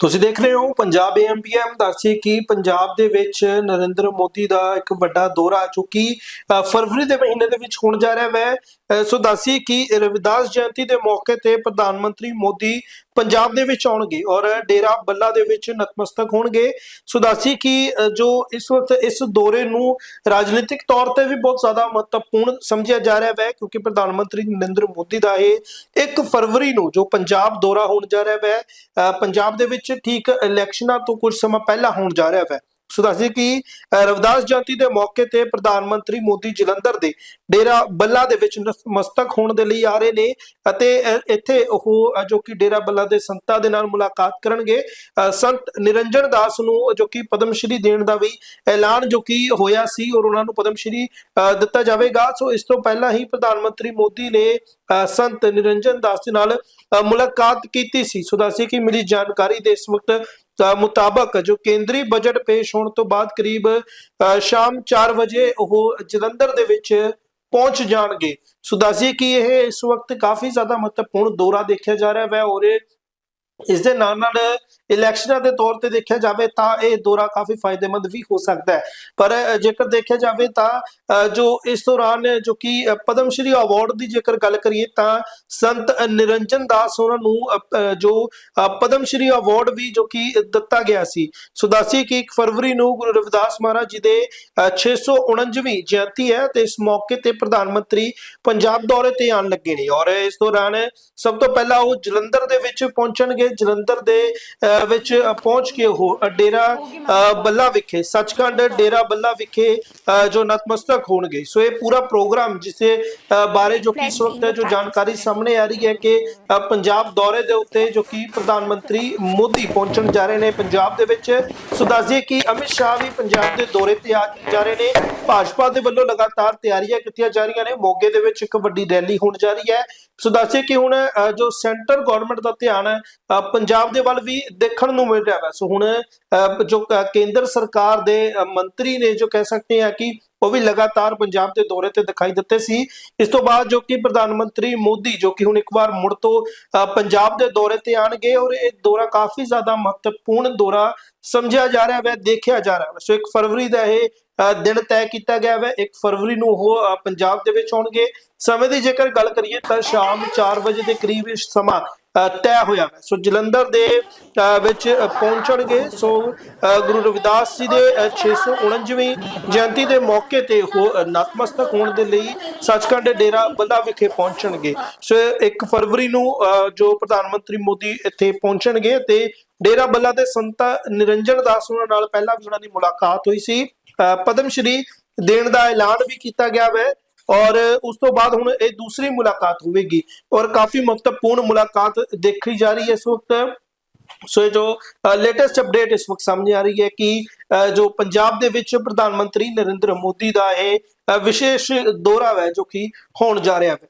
ਤੁਸੀਂ ਦੇਖ ਰਹੇ ਹੋ ਪੰਜਾਬ ਏਐਮਪੀਐਮ ਦੱਸੀ ਕਿ ਪੰਜਾਬ ਦੇ ਵਿੱਚ ਨਰਿੰਦਰ ਮੋਦੀ ਦਾ ਇੱਕ ਵੱਡਾ ਦੌਰਾ, ਜੋ ਕਿ ਫਰਵਰੀ ਦੇ ਮਹੀਨੇ ਦੇ ਵਿੱਚ ਹੋਣ ਜਾ ਰਿਹਾ ਹੈ ਸੋ ਦੱਸੀ ਕਿ ਰਵਿਦਾਸ ਜਯੰਤੀ ਦੇ ਮੌਕੇ ਤੇ ਪ੍ਰਧਾਨ ਮੰਤਰੀ ਮੋਦੀ ਪੰਜਾਬ ਦੇ ਵਿੱਚ ਆਉਣਗੇ ਔਰ ਡੇਰਾ ਬੱਲਾ ਦੇ ਵਿੱਚ ਨਤਮਸਤਕ ਹੋਣਗੇ। ਸੋ ਦੱਸੀ ਕਿ ਜੋ ਇਸ ਵਕਤ, ਇਸ ਦੌਰੇ ਨੂੰ ਰਾਜਨੀਤਿਕ ਤੌਰ ਤੇ ਵੀ ਬਹੁਤ ਜ਼ਿਆਦਾ ਮਹੱਤਵਪੂਰਨ ਸਮਝਿਆ ਜਾ ਰਿਹਾ ਹੈ ਕਿਉਂਕਿ ਪ੍ਰਧਾਨ ਮੰਤਰੀ ਨਰਿੰਦਰ ਮੋਦੀ ਦਾ ਇਹ 1 ਫਰਵਰੀ ਨੂੰ ਜੋ ਪੰਜਾਬ ਦੌਰਾ ਹੋਣ ਜਾ ਰਿਹਾ ਹੈ ਪੰਜਾਬ ਦੇ ਵਿੱਚ ਠੀਕ ਇਲੈਕਸ਼ਨਾਂ ਤੋਂ ਕੁਝ ਸਮਾਂ ਪਹਿਲਾਂ ਹੋਣ ਜਾ ਰਿਹਾ ਹੈ। ਸੋ ਦੱਸਦੇ ਕਿ ਰਵਿਦਾਸ ਜਯੰਤੀ ਦੇ ਮੌਕੇ ਤੇ ਪ੍ਰਧਾਨ ਮੰਤਰੀ ਮੋਦੀ ਜਲੰਧਰ ਦੇ ਡੇਰਾ ਬੱਲਾ ਦੇ ਵਿੱਚ ਮਸਤਕ ਹੋਣ ਦੇ ਲਈ ਆ ਰਹੇ ਨੇ ਅਤੇ ਇੱਥੇ ਉਹ ਜੋ ਕਿ ਡੇਰਾ ਬੱਲਾ ਦੇ ਸੰਤਾਂ ਦੇ ਨਾਲ ਮੁਲਾਕਾਤ ਕਰਨਗੇ। ਸੰਤ ਨਿਰੰਜਨ ਦਾਸ ਨੂੰ ਜੋ ਕਿ ਪਦਮ ਸ਼੍ਰੀ ਦੇਣ ਦਾ ਵੀ ਐਲਾਨ ਜੋ ਕਿ ਹੋਇਆ ਸੀ ਔਰ ਉਹਨਾਂ ਨੂੰ ਪਦਮ ਸ਼੍ਰੀ ਦਿੱਤਾ ਜਾਵੇਗਾ। ਸੋ ਇਸ ਤੋਂ ਪਹਿਲਾਂ ਹੀ ਪ੍ਰਧਾਨ ਮੰਤਰੀ ਮੋਦੀ ਨੇ ਅ, ਸੰਤ ਨਿਰੰਜਨ ਦਾਸ ਦੇ ਨਾਲ ਮੁਲਾਕਾਤ ਕੀਤੀ ਸੀ। ਸੋ ਦੱਸੀ ਕਿ ਮਿਲੀ ਜਾਣਕਾਰੀ ਦੇ ਇਸ ਵਕਤ ਅ, ਮੁਤਾਬਕ ਜੋ ਕੇਂਦਰੀ ਬਜਟ ਪੇਸ਼ ਹੋਣ ਤੋਂ ਬਾਅਦ ਕਰੀਬ ਅ, ਸ਼ਾਮ 4 ਵਜੇ ਉਹ ਜਲੰਧਰ ਦੇ ਵਿੱਚ ਪਹੁੰਚ ਜਾਣਗੇ। ਸੋ ਦੱਸੀਏ ਕਿ ਇਹ ਇਸ ਵਕਤ ਕਾਫੀ ਜ਼ਿਆਦਾ ਮਹੱਤਵਪੂਰਨ ਦੌਰਾ ਦੇਖਿਆ ਜਾ ਰਿਹਾ ਹੈ। ਔਰ ਇਹ ਇਸ ਦੇ ਨਾਲ ਨਾਲ ਇਲੈਕਸ਼ਨਾਂ ਦੇ ਤੌਰ ਤੇ ਦੇਖਿਆ ਜਾਵੇ ਤਾਂ ਇਹ ਦੌਰਾ ਕਾਫੀ ਫਾਇਦੇਮੰਦ ਵੀ ਹੋ ਸਕਦਾ ਹੈ। ਪਰ ਜੇਕਰ ਦੇਖਿਆ ਜਾਵੇ ਤਾਂ ਜੋ ਇਸ ਦੌਰਾਨ ਜੋ ਕਿ ਪਦਮ ਸ਼੍ਰੀ ਅਵਾਰਡ ਦੀ ਜੇਕਰ ਗੱਲ ਕਰੀਏ ਤਾਂ ਸੰਤ ਨਿਰੰਜਨ ਦਾਸ ਉਹਨਾਂ ਨੂੰ ਜੋ ਪਦਮ ਸ਼੍ਰੀ ਅਵਾਰਡ ਵੀ ਜੋ ਕਿ ਦਿੱਤਾ ਗਿਆ ਸੀ। ਸੋ ਦੱਸੀਏ ਕਿ 1 ਫਰਵਰੀ ਨੂੰ ਗੁਰੂ ਰਵਿਦਾਸ ਮਹਾਰਾਜ ਜੀ ਦੇ ਅ, 649ਵੀਂ ਜਯੰਤੀ ਹੈ ਤੇ ਇਸ ਮੌਕੇ ਤੇ ਪ੍ਰਧਾਨ ਮੰਤਰੀ ਪੰਜਾਬ ਦੌਰੇ ਤੇ ਆਉਣ ਲੱਗੇ ਨੇ। ਔਰ ਇਸ ਦੌਰਾਨ ਸਭ ਤੋਂ ਪਹਿਲਾਂ ਉਹ ਜਲੰਧਰ ਦੇ ਵਿੱਚ ਪਹੁੰਚਣਗੇ ਜਲੰਧਰ ਦੇ ਵਿੱਚ ਪਹੁੰਚ ਕੇ ਉਹ ਡੇਰਾ ਬੱਲਾ ਵਿਖੇ ਸੱਚਖੰਡ ਡੇਰਾ ਬੱਲਾ ਵਿਖੇ ਜੋ ਨਤਮਸਤਕ ਹੋਣਗੇ। ਸੋ ਇਹ ਪੂਰਾ ਪ੍ਰੋਗਰਾਮ ਜਿਸੇ ਬਾਰੇ ਜੋ ਕਿ ਇਸ ਵਕਤ ਜੋ ਜਾਣਕਾਰੀ ਸਾਹਮਣੇ ਆ ਰਹੀ ਹੈ ਕਿ ਪੰਜਾਬ ਦੌਰੇ ਦੇ ਉੱਤੇ ਜੋ ਕਿ ਪ੍ਰਧਾਨ ਮੰਤਰੀ ਮੋਦੀ ਪਹੁੰਚਣ ਜਾ ਰਹੇ ਨੇ ਪੰਜਾਬ ਦੇ ਵਿੱਚ। ਸੋ ਦੱਸਦੀਏ ਕਿ ਅਮਿਤ ਸ਼ਾਹ ਵੀ ਪੰਜਾਬ ਦੇ ਦੌਰੇ ਤੇ ਆ ਜਾ ਰਹੇ ਨੇ। ਭਾਜਪਾ ਦੇ ਵੱਲੋਂ ਲਗਾਤਾਰ ਤਿਆਰੀਆਂ ਕੀਤੀਆਂ ਜਾ ਰਹੀਆਂ ਨੇ। ਮੋਗੇ ਦੇ ਵਿੱਚ ਇੱਕ ਵੱਡੀ ਰੈਲੀ ਹੋਣ ਜਾ ਰਹੀ ਹੈ। ਸੋ ਦੱਸਿਏ ਕਿ ਹੁਣ ਅ, ਜੋ ਸੈਂਟਰ ਗਵਰਨਮੈਂਟ ਦਾ ਧਿਆਨ ਹੈ ਪੰਜਾਬ ਦੇ ਵੱਲ ਵੀ ਦੇਖਣ ਨੂੰ ਮਿਲ ਰਿਹਾ ਹੈ। ਸੋ ਹੁਣ ਜੋ ਕੇਂਦਰ ਸਰਕਾਰ ਦੇ ਮੰਤਰੀ ਨੇ ਜੋ ਕਹਿ ਸਕਦੇ ਆ ਕਿ ਉਹ ਵੀ ਲਗਾਤਾਰ ਪੰਜਾਬ ਦੇ ਦੌਰੇ ਤੇ ਦਿਖਾਈ ਦਿੱਤੇ ਸੀ। ਇਸ ਤੋਂ ਬਾਅਦ ਜੋ ਕਿ ਪ੍ਰਧਾਨ ਮੰਤਰੀ ਮੋਦੀ, ਜੋ ਕਿ ਹੁਣ ਇੱਕ ਵਾਰ ਮੁੜ ਤੋਂ ਪੰਜਾਬ ਦੇ ਦੌਰੇ ਤੇ ਆਣਗੇ ਔਰ ਇਹ ਦੌਰਾ ਕਾਫੀ ਜ਼ਿਆਦਾ ਮਹੱਤਵਪੂਰਨ ਦੌਰਾ ਸਮਝਿਆ ਜਾ ਰਿਹਾ ਹੈ ਦੇਖਿਆ ਜਾ ਰਿਹਾ ਹੈ ਸੋ 1 ਫਰਵਰੀ ਦਾ ਇਹ ਦਿਨ ਤੈਅ ਕੀਤਾ ਗਿਆ ਹੈ 1 ਫਰਵਰੀ ਨੂੰ ਉਹ ਪੰਜਾਬ ਦੇ ਵਿੱਚ ਆਉਣਗੇ। ਸਮੇਂ ਦੀ ਜੇਕਰ ਗੱਲ ਕਰੀਏ ਤਾਂ ਸ਼ਾਮ 4 ਵਜੇ ਦੇ ਕਰੀਬ ਇਹ ਸਮਾਂ ਤੈਅ ਹੋਇਆ ਸੋ ਜਲੰਧਰ ਦੇ ਅ, ਵਿੱਚ ਪਹੁੰਚਣਗੇ। ਸੋ ਗੁਰੂ ਰਵਿਦਾਸ ਜੀ ਦੇ ਅ, 649ਵੀਂ ਜਯੰਤੀ ਦੇ ਮੌਕੇ ਤੇ ਉਹ ਨਤਮਸਤਕ ਹੋਣ ਦੇ ਲਈ ਸੱਚਖੰਡ ਡੇਰਾ ਬੱਲਾ ਵਿਖੇ ਪਹੁੰਚਣਗੇ। ਸੋ 1 ਫਰਵਰੀ ਨੂੰ ਅ, ਜੋ ਪ੍ਰਧਾਨ ਮੰਤਰੀ ਮੋਦੀ ਇੱਥੇ ਪਹੁੰਚਣਗੇ ਤੇ ਡੇਰਾ ਬੱਲਾ ਦੇ ਸੰਤ ਨਿਰੰਜਨ ਦਾਸ ਉਹਨਾਂ ਨਾਲ ਪਹਿਲਾਂ ਵੀ ਉਹਨਾਂ ਦੀ ਮੁਲਾਕਾਤ ਹੋਈ ਸੀ। ਅ, ਪਦਮ ਸ਼੍ਰੀ ਦੇਣ ਦਾ ਐਲਾਨ ਵੀ ਕੀਤਾ ਗਿਆ ਹੈ ਔਰ ਉਸ ਤੋਂ ਬਾਅਦ ਹੁਣ ਇਹ ਦੂਸਰੀ ਮੁਲਾਕਾਤ ਹੋਵੇਗੀ ਔਰ ਕਾਫੀ ਮਹੱਤਵਪੂਰਨ ਮੁਲਾਕਾਤ ਦੇਖੀ ਜਾ ਰਹੀ ਹੈ ਇਸ ਵਕਤ। ਸੋ ਇਹ ਜੋ ਲੇਟੈਸਟ ਅਪਡੇਟ ਇਸ ਵਕਤ ਸਾਹਮਣੇ ਆ ਰਹੀ ਹੈ ਕਿ ਅ, ਜੋ ਪੰਜਾਬ ਦੇ ਵਿੱਚ ਪ੍ਰਧਾਨ ਮੰਤਰੀ ਨਰਿੰਦਰ ਮੋਦੀ ਦਾ ਇਹ ਵਿਸ਼ੇਸ਼ ਦੌਰਾ ਹੈ ਜੋ ਕਿ ਹੋਣ ਜਾ ਰਿਹਾ ਹੈ।